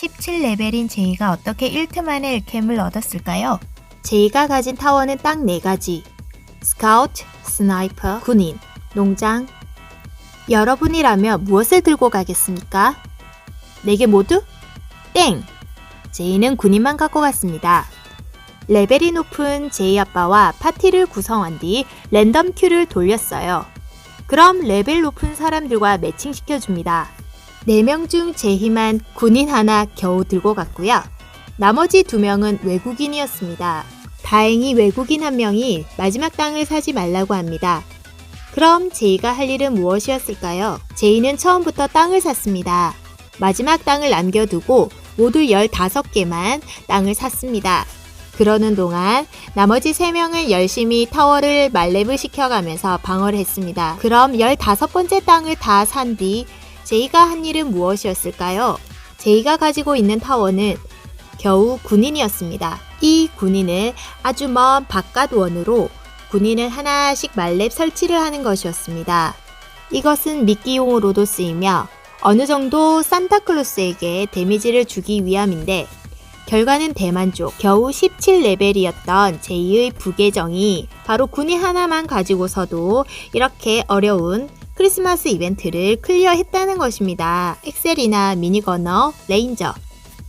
17레벨인 제이가 어떻게 1트 만에 1캠을 얻었을까요? 제이가 가진 타워는 딱네 가지. 스카우트, 스나이퍼, 군인, 농장. 여러분이라면 무엇을 들고 가겠습니까? 네개 모두? 땡! 제이는 군인만 갖고 갔습니다. 레벨이 높은 제이 아빠와 파티를 구성한 뒤 랜덤 큐를 돌렸어요. 그럼 레벨 높은 사람들과 매칭시켜줍니다. 4명 중 제이만 군인 하나 겨우 들고 갔고요. 나머지 두 명은 외국인이었습니다. 다행히 외국인 한 명이 마지막 땅을 사지 말라고 합니다. 그럼 제이가 할 일은 무엇이었을까요? 제이는 처음부터 땅을 샀습니다. 마지막 땅을 남겨두고 모두 15개만 땅을 샀습니다. 그러는 동안 나머지 3명은 열심히 타워를 말렙을 시켜가면서 방어를 했습니다. 그럼 15번째 땅을 다 산 뒤 제이가 한 일은 무엇이었을까요? 제이가 가지고 있는 타워는 겨우 군인이었습니다. 이 군인은 아주 먼 바깥 원으로 군인을 하나씩 말렙 설치를 하는 것이었습니다. 이것은 미끼용으로도 쓰이며 어느 정도 산타클로스에게 데미지를 주기 위함인데 결과는 대만족 겨우 17레벨이었던 제이의 부계정이 바로 군인 하나만 가지고서도 이렇게 어려운 크리스마스 이벤트를 클리어했다는 것입니다. 엑셀이나 미니거너, 레인저,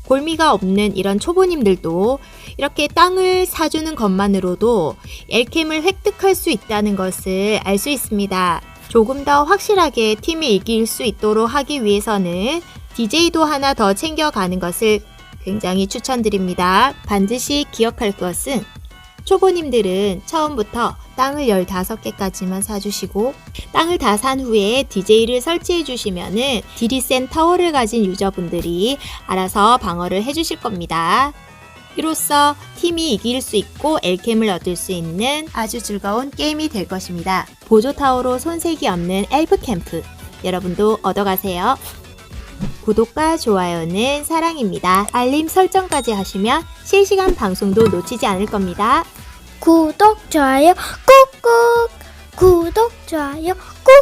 골미가 없는 이런 초보님들도 이렇게 땅을 사주는 것만으로도 엘캠을 획득할 수 있다는 것을 알 수 있습니다. 조금 더 확실하게 팀이 이길 수 있도록 하기 위해서는 DJ도 하나 더 챙겨가는 것을 굉장히 추천드립니다. 반드시 기억할 것은 초보님들은 처음부터 땅을 15개까지만 사주시고 땅을 다 산 후에 DJ를 설치해 주시면은 딜이 센 타워를 가진 유저분들이 알아서 방어를 해 주실 겁니다. 이로써 팀이 이길 수 있고 엘캠을 얻을 수 있는 아주 즐거운 게임이 될 것입니다. 보조 타워로 손색이 없는 엘프 캠프 여러분도 얻어가세요. 구독과 좋아요는 사랑입니다. 알림 설정까지 하시면 실시간 방송도 놓치지 않을 겁니다. 구독, 좋아요 꾹꾹. 구독, 좋아요 꾹꾹